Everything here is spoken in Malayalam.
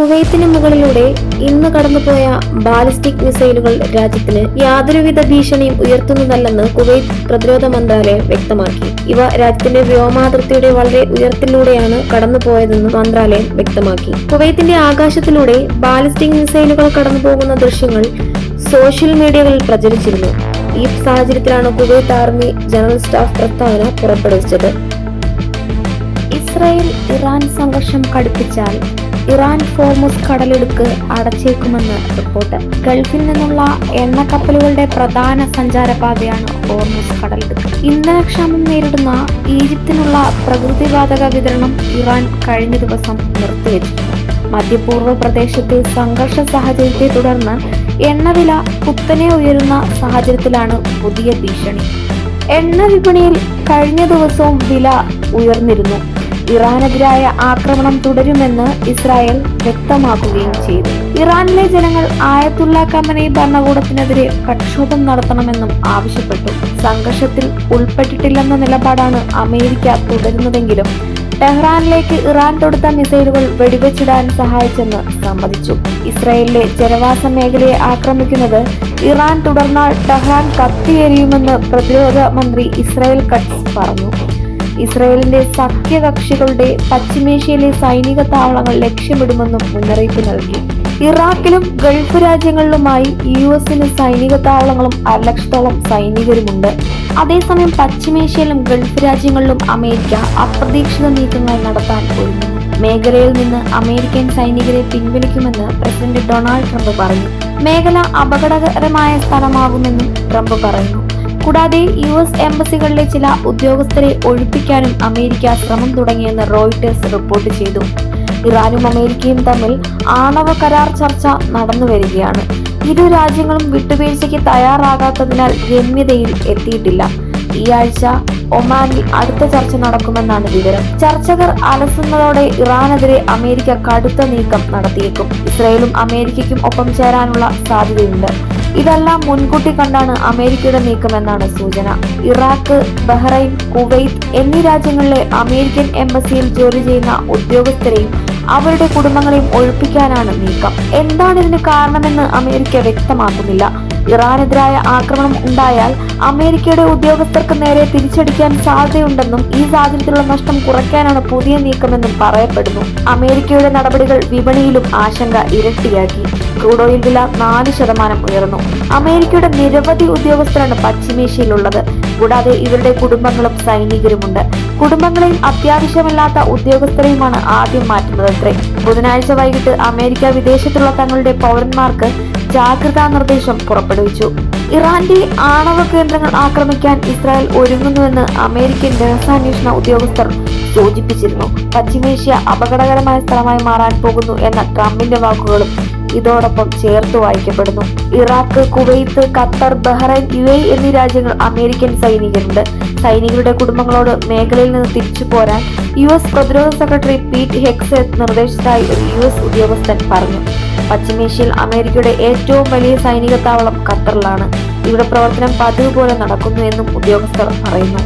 കുവൈത്തിന് മുകളിലൂടെ ഇന്ന് കടന്നുപോയ ബാലിസ്റ്റിക് മിസൈലുകൾ രാജ്യത്തിന് യാതൊരുവിധ ഭീഷണിയും ഉയർത്തുന്നതല്ലെന്ന് കുവൈത്ത് പ്രതിരോധ മന്ത്രാലയം വ്യക്തമാക്കി. ഇവ രാജ്യത്തിന്റെ വ്യോമാതിർത്തിയുടെ വളരെ ഉയർത്തിലൂടെയാണ് കടന്നുപോയതെന്ന് മന്ത്രാലയം വ്യക്തമാക്കി. കുവൈത്തിന്റെ ആകാശത്തിലൂടെ ബാലിസ്റ്റിക് മിസൈലുകൾ കടന്നുപോകുന്ന ദൃശ്യങ്ങൾ സോഷ്യൽ മീഡിയകളിൽ പ്രചരിച്ചിരുന്നു. ഈ സാഹചര്യത്തിലാണ് കുവൈത്ത് ആർമി ജനറൽ സ്റ്റാഫ് പ്രസ്താവന പുറപ്പെടുവിച്ചത്. ഇസ്രായേൽ ഇറാൻ സംഘർഷം കടുപ്പിച്ചാൽ ഇറാൻ ഫോർമുസ് കടലിടുക്ക് അടച്ചേക്കുമെന്ന് റിപ്പോർട്ട്. ഗൾഫിൽ നിന്നുള്ള എണ്ണ കപ്പലുകളുടെ പ്രധാന സഞ്ചാരപാതയാണ് ഹോർമുസ് കടലിടുക്ക്. ഇന്ധനക്ഷാമം നേരിടുന്ന ഈജിപ്തിനുള്ള പ്രകൃതിവാതക വിതരണം ഇറാൻ കഴിഞ്ഞ ദിവസം നിർത്തിവെച്ചിരുന്നു മധ്യപൂർവ പ്രദേശത്തെ സംഘർഷ സാഹചര്യത്തെ തുടർന്ന് എണ്ണവില കുത്തനെ ഉയരുന്ന സാഹചര്യത്തിലാണ് പുതിയ ഭീഷണി. എണ്ണ വിപണിയിൽ കഴിഞ്ഞ ദിവസവും വില ഉയർന്നിരുന്നു. ഇറാനെതിരായ ആക്രമണം തുടരുമെന്ന് ഇസ്രായേൽ വ്യക്തമാക്കുകയും ചെയ്തു. ഇറാനിലെ ജനങ്ങൾ ആയത്തുള്ള കമ്പനി ഭരണകൂടത്തിനെതിരെ പ്രക്ഷോഭം നടത്തണമെന്നും ആവശ്യപ്പെട്ടു. സംഘർഷത്തിൽ ഉൾപ്പെട്ടിട്ടില്ലെന്ന നിലപാടാണ് അമേരിക്ക തുടരുന്നതെങ്കിലും ടെഹ്റാനിലേക്ക് ഇറാൻ തൊടുത്ത മിസൈലുകൾ വെടിവെച്ചിടാൻ സഹായിച്ചെന്ന് സമ്മതിച്ചു. ഇസ്രായേലിലെ ജനവാസ മേഖലയെ ആക്രമിക്കുന്നത് ഇറാൻ തുടർന്നാൽ ടെഹ്റാൻ കത്തിയേരിയുമെന്ന് പ്രതിരോധ മന്ത്രി ഇസ്രായേൽ കട്സ് പറഞ്ഞു. ഇസ്രായേലിന്റെ സഖ്യകക്ഷികളുടെ പശ്ചിമേഷ്യയിലെ സൈനിക താവളങ്ങൾ ലക്ഷ്യമിടുമെന്നും മുന്നറിയിപ്പ് നൽകി. ഇറാഖിലും ഗൾഫ് രാജ്യങ്ങളിലുമായി യു എസിന് സൈനിക താവളങ്ങളും അരലക്ഷത്തോളം സൈനികരുമുണ്ട്. അതേസമയം പശ്ചിമേഷ്യയിലും ഗൾഫ് രാജ്യങ്ങളിലും അമേരിക്ക അപ്രതീക്ഷിത നീക്കങ്ങൾ നടത്താൻ ഒരുങ്ങുന്നു മേഖലയിൽ നിന്ന് അമേരിക്കൻ സൈനികരെ പിൻവലിക്കുമെന്ന് പ്രസിഡന്റ് ഡൊണാൾഡ് ട്രംപ് പറഞ്ഞു. മേഖല അപകടകരമായ സ്ഥലമാകുമെന്നും ട്രംപ് പറയുന്നു. കൂടാതെ യു എസ് എംബസികളിലെ ചില ഉദ്യോഗസ്ഥരെ ഒഴിപ്പിക്കാനും അമേരിക്ക ശ്രമം തുടങ്ങിയെന്ന് റോയിട്ടേഴ്സ് റിപ്പോർട്ട് ചെയ്തു. ഇറാനും അമേരിക്കയും തമ്മിൽ ആണവ കരാർ ചർച്ച നടന്നു വരികയാണ്. ഇരു രാജ്യങ്ങളും വിട്ടുവീഴ്ചയ്ക്ക് തയ്യാറാകാത്തതിനാൽ രമ്യതയിൽ എത്തിയിട്ടില്ല. ഈ ആഴ്ച ഒമാനിൽ അടുത്ത ചർച്ച നടക്കുമെന്നാണ് വിവരം. ചർച്ചകർ അലസുന്നതോടെ ഇറാനെതിരെ അമേരിക്ക കടുത്ത നീക്കം നടത്തിയേക്കും. ഇസ്രയേലും അമേരിക്കയ്ക്കും ഒപ്പം ചേരാനുള്ള സാധ്യതയുണ്ട്. ഇതെല്ലാം മുൻകൂട്ടി കണ്ടാണ് അമേരിക്കയുടെ നീക്കമെന്നാണ് സൂചന. ഇറാഖ് ബഹ്റൈൻ കുവൈത്ത് എന്നീ രാജ്യങ്ങളിലെ അമേരിക്കൻ എംബസിയിൽ ജോലി ചെയ്യുന്ന ഉദ്യോഗസ്ഥരെയും അവരുടെ കുടുംബങ്ങളെയും ഒഴിപ്പിക്കാനാണ് നീക്കം. എന്താണ് ഇതിന് കാരണമെന്ന് അമേരിക്ക വ്യക്തമാക്കുന്നില്ല. ഇറാനെതിരായ ആക്രമണം ഉണ്ടായാൽ അമേരിക്കയുടെ ഉദ്യോഗസ്ഥർക്ക് നേരെ തിരിച്ചടിക്കാൻ സാധ്യതയുണ്ടെന്നും ഈ സാഹചര്യത്തിലുള്ള നഷ്ടം കുറയ്ക്കാനാണ് പുതിയ നീക്കമെന്നും പറയപ്പെടുന്നു. അമേരിക്കയുടെ നടപടികൾ വിപണിയിലും ആശങ്ക ഇരട്ടിയാക്കി. ക്രൂഡ് ഓയിൽ വില നാല് ശതമാനം ഉയർന്നു. അമേരിക്കയുടെ നിരവധി ഉദ്യോഗസ്ഥരാണ് പശ്ചിമേഷ്യയിലുള്ളത്. കൂടാതെ ഇവരുടെ കുടുംബങ്ങളും സൈനികരുമുണ്ട്. കുടുംബങ്ങളെയും അത്യാവശ്യമല്ലാത്ത ഉദ്യോഗസ്ഥരെയുമാണ് ആദ്യം മാറ്റുന്നത് ബുധനാഴ്ച വൈകിട്ട് അമേരിക്ക വിദേശത്തുള്ള തങ്ങളുടെ പൗരന്മാർക്ക് ജാഗ്രതാ നിർദ്ദേശം പുറപ്പെടുവിച്ചു. ഇറാന്റെ ആണവ കേന്ദ്രങ്ങൾ ആക്രമിക്കാൻ ഇസ്രായേൽ ഒരുങ്ങുന്നുവെന്ന് അമേരിക്കൻ രഹസ്യാന്വേഷണ ഉദ്യോഗസ്ഥർ സൂചിപ്പിച്ചിരുന്നു. പശ്ചിമേഷ്യ അപകടകരമായ സ്ഥലമായി മാറാൻ പോകുന്നു എന്ന ട്രംപിന്റെ വാക്കുകളും ഇതോടൊപ്പം ചേർത്ത് വായിക്കപ്പെടുന്നു. Iraq Kuwait Qatar Bahrain U A എന്നീ രാജ്യങ്ങൾ അമേരിക്കൻ സൈനികരുണ്ട്. സൈനികരുടെ കുടുംബങ്ങളോട് മേഖലയിൽ നിന്ന് തിരിച്ചു പോരാൻ യു എസ് പ്രതിരോധ സെക്രട്ടറി പീറ്റ് ഹെക്സെ നിർദ്ദേശിച്ചതായി ഒരു യു എസ് ഉദ്യോഗസ്ഥൻ പറഞ്ഞു. പശ്ചിമേഷ്യയിൽ അമേരിക്കയുടെ ഏറ്റവും വലിയ സൈനിക താവളം ഖത്തറിലാണ്. ഇവിടെ പ്രവർത്തനം പതിവ് പോലെ നടക്കുന്നു എന്നും ഉദ്യോഗസ്ഥർ പറയുന്നു.